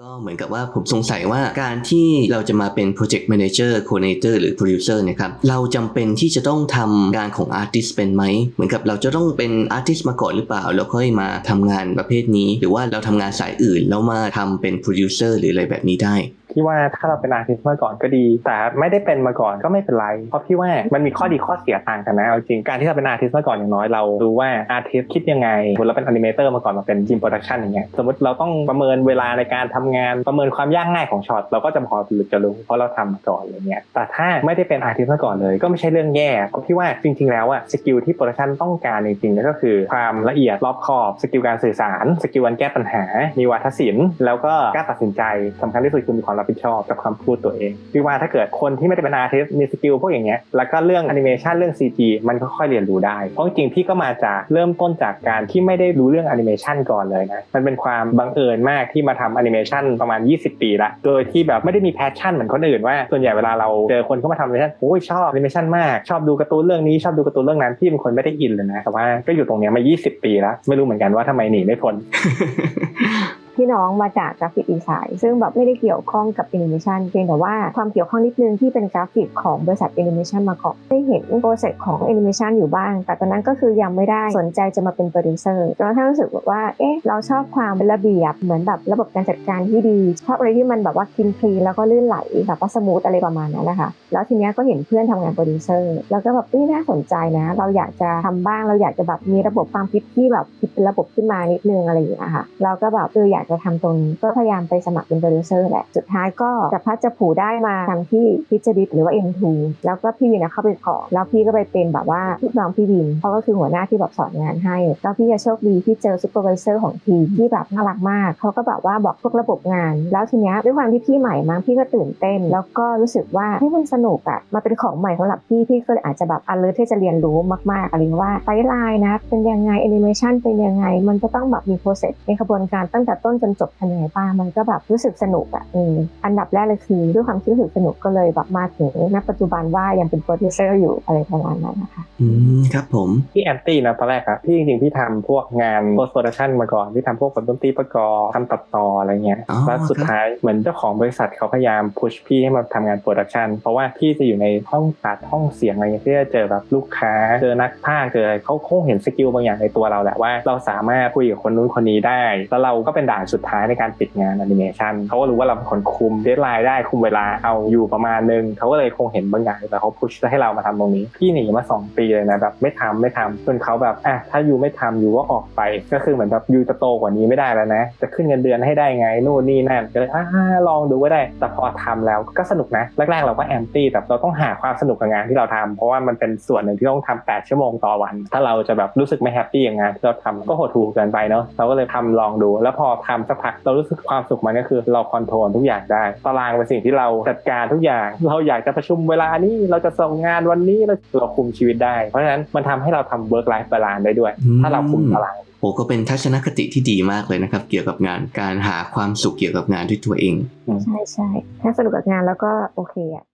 ก็เหมือนกับว่าผมสงสัยว่าการที่เราจะมาเป็น Project Manager Coordinator หรือ Producer เนะครับ เราจำเป็นที่จะต้องทำงานของ Artist เป็นไหม เหมือนกับเราจะต้องเป็น Artist มาก่อนหรือเปล่า แล้วค่อยมาทำงานประเภทนี้ หรือว่าเราทำงานสายอื่นแล้วมาทำเป็น Producer หรืออะไรแบบนี้ได้ พี่ว่าถ้าเราเป็นอาร์ติสต์มาก่อนก็ดี แต่ไม่ได้เป็นมาก่อนก็ไม่เป็นไร เพราะพี่ว่ามันมีข้อดีข้อเสียต่างกันนะเอาจริงการที่เราเป็นอาร์ติสต์มาก่อนอย่างน้อยเรารู้ว่าอาร์ติสต์คิดยังไงสมมติเราเป็นแอนิเมเตอร์มาก่อนมาเป็นทีมโปรดักชันอย่างเงี้ยสมมติเราต้องประเมินเวลาในการทำงานประเมินความยากง่ายของช็อตเราก็จะพอจะรู้เพราะเราทำมาก่อนอะไรเงี้ยแต่ถ้าไม่ได้เป็นอาร์ติสต์มาก่อนเลย ก็ไม่ใช่เรื่องแย่เพราะพี่ว่าจริง ๆ แล้วอะสกิลที่โปรดักชันต้องการจริงๆก็คือความละเอียดรอบคอบสกิลการสื่อสารสกิลการแก้ปัญหา มีวาทศิลป์แล้วก็กล้าตัดสินใจสำคัญที่สุดคือมีความรับผิดชอบกับคำพูดตัวเองพี่ว่าถ้าเกิดคนที่ไม่ได้เป็นอาร์ติสมีสกิลพวกอย่างเงี้ยแล้วก็เรื่องแอนิเมชันเรื่อง CG มันก็ค่อยเรียนรู้ได้เพราะจริงๆพี่ก็มาจากเริ่มต้นจากการที่ไม่ได้รู้เรื่องแอนิเมชันก่อนเลยนะมันเป็นความบังเอิญมากที่มาทำแอนิเมชันประมาณ 20 ปีละโดยที่แบบไม่ได้มีแพชชั่นเหมือนคนอื่นว่าส่วนใหญ่เวลาเราเจอคนเข้ามาทำแอนิเมชันโอ้ยชอบแอนิเมชันมากชอบดูการ์ตูนเรื่องนี้ชอบดูการ์ตูนเรื่องนั้นพี่เป็นคนไม่ได้อินเลยนะแต่ว่าก็อยู่ตรงเนี้ยมา 20 ปีแล้วไม่รู้เหมือนกันว่าทำไมหนีไม่พ้น พี่น้องมาจากกราฟิกดีไซน์ซึ่งแบบไม่ได้เกี่ยวข้องกับแอนิเมชันเพียงแต่ว่าความเกี่ยวข้องนิดนึงที่เป็นกราฟิกของบริษัทแอนิเมชันมาก่อนได้เห็นโปรเซสของแอนิเมชันอยู่บ้าง แต่ตอนนั้นก็คือยังไม่ได้สนใจจะมาเป็นโปรดิวเซอร์จนกระทั่งรู้สึกแบบว่าเอ๊ะเราชอบความเป็นระเบียบเหมือนแบบระบบการจัดการที่ดีชอบอะไรที่มันแบบว่าคินคลีแล้วก็ลื่นไหลแบบว่าสมูทอะไรประมาณนั้นแหละคะแล้วทีเนี้ยก็เห็นเพื่อนทำงานโปรดิวเซอร์แล้วก็แบบเอ้ยน่าสนใจนะ เราอยากจะทำบ้างเราอยากจะแบบมีระบบความคิดที่แบบคิดเป็นระบบขึ้นมานิดนึงอะไรอย่างเงี้ยค่ะเราก็แบบเอออยากจะทำตรงนี้ก็พยายามไปสมัครเป็นโปรดิวเซอร์แหละสุดท้ายก็จะพัดจะผูได้มาทำที่พิจดิตหรือว่า M2 แล้วก็พี่วินนะเข้าไปขอแล้วพี่ก็ไปเป็นแบบว่าลูกน้องพี่วินเขาก็คือหัวหน้าที่แบบสอนงานให้ แล้วพี่จะโชคดีที่เจอซูเปอร์วิเซอร์ของทีมที่แบบน่ารักมากเขาก็แบบว่าบอกพวกระบบงาน แล้วทีเนี้ยด้วยความที่พี่ใหม่มั้งพี่ก็ตื่นเต้น แล้วก็รู้สึกว่าให้มันสนุกอะมาเป็นของใหม่สำหรับพี่พี่ก็เลยอาจจะแบบอันเลิศที่จะเรียนรู้มากๆอะไรว่าไฟไลน์นะเป็นยังไงแอนิเมชันเป็นยังไงมันจะต้องแบบมีโปรเซสในกระบวนการตั้งแต่ต้นจนจบทำยังไงบ้างมันก็แบบรู้สึกสนุกอะอืมอันดับแรกเลยคือด้วยความที่รู้สึกสนุกก็เลยแบบมาถึงณปัจจุบันว่ายังเป็นโปรดิวเซอร์อยู่อะไรประมาณนั้นนะคะอืมครับผมพี่แอนตี้นะตอนแรกอะพี่จริงๆพี่ทำพวกงาน post production มาก่อนพี่ทำพวกแบบดนตรีประกอบทำตัดต่ออะไรเงี้ยอ๋อแล้วสุดท้ายเหมือนเจ้าของบริษัทเขาพยายามพุชพี่ให้มาทำงานโปรดักชันเพราะว่าพี่จะอยู่ในห้องตัดห้องเสียงอะไรเงี้ยที่จะเจอแบบลูกค้าเจอนักพากย์เจออะไรเขาคงเห็นสกิลบางอย่างในตัวเราแหละว่า เราสามารถคุยกับคนนู้นคนนี้ได้ แล้วเราก็เป็นด่านสุดท้ายในการปิดงานแอนิเมชันเขาก็รู้ว่าเราเป็นคนคุมเดทไลน์ได้คุมเวลาเอาอยู่ประมาณนึงเขาก็เลยคงเห็นบางอย่างแต่เขาพุชให้เรามาทำตรงนี้พี่หนีมาสองปีเลยนะแบบไม่ทำไม่ทำจนเขาแบบอะถ้าอยู่ไม่ทำยูก็ออกไป ก็คือเหมือนแบบอยู่จะโตกว่านี้ไม่ได้แล้วนะ จะขึ้นเงินเดือนให้ได้ไงนู่นนี่นั่นก็เลยอ่าลองดูก็ได้ แต่พอทำแล้วก็สนุกนะแรกๆเราก็แอนตี้แต่เราต้องหาความสนุกกับงานที่เราทำเพราะว่ามันเป็นส่วนหนึ่งที่ต้องทำ8ชั่วโมงต่อวัน ถ้าเราจะแบบรู้สึกไม่แฮปปี้กับงานที่เราทำก็หดหู่เกินไปเนาะเราก็เลยทำลองดู แล้วพอทำสักพักเรารู้สึกความสุขมันก็คือเราคอนโทรลทุกอย่างได้ ตารางเป็นสิ่งที่เราจัดการทุกอย่าง เราอยากจะประชุมเวลานี้เราจะส่งงานวันนี้เราเราคุมชีวิตได้ เพราะฉะนั้นมันทำให้เราทำ work life balance ได้ด้วยอืมถ้าเราคุมตารางโอ้ก็เป็นทัศนคติที่ดีมากเลยนะครับ เกี่ยวกับงานการหาความสุขเกี่ยวกับงานด้วยตัวเอง ใช่ใช่ถ้าสนุกกับงานแล้วก็โอเคอะ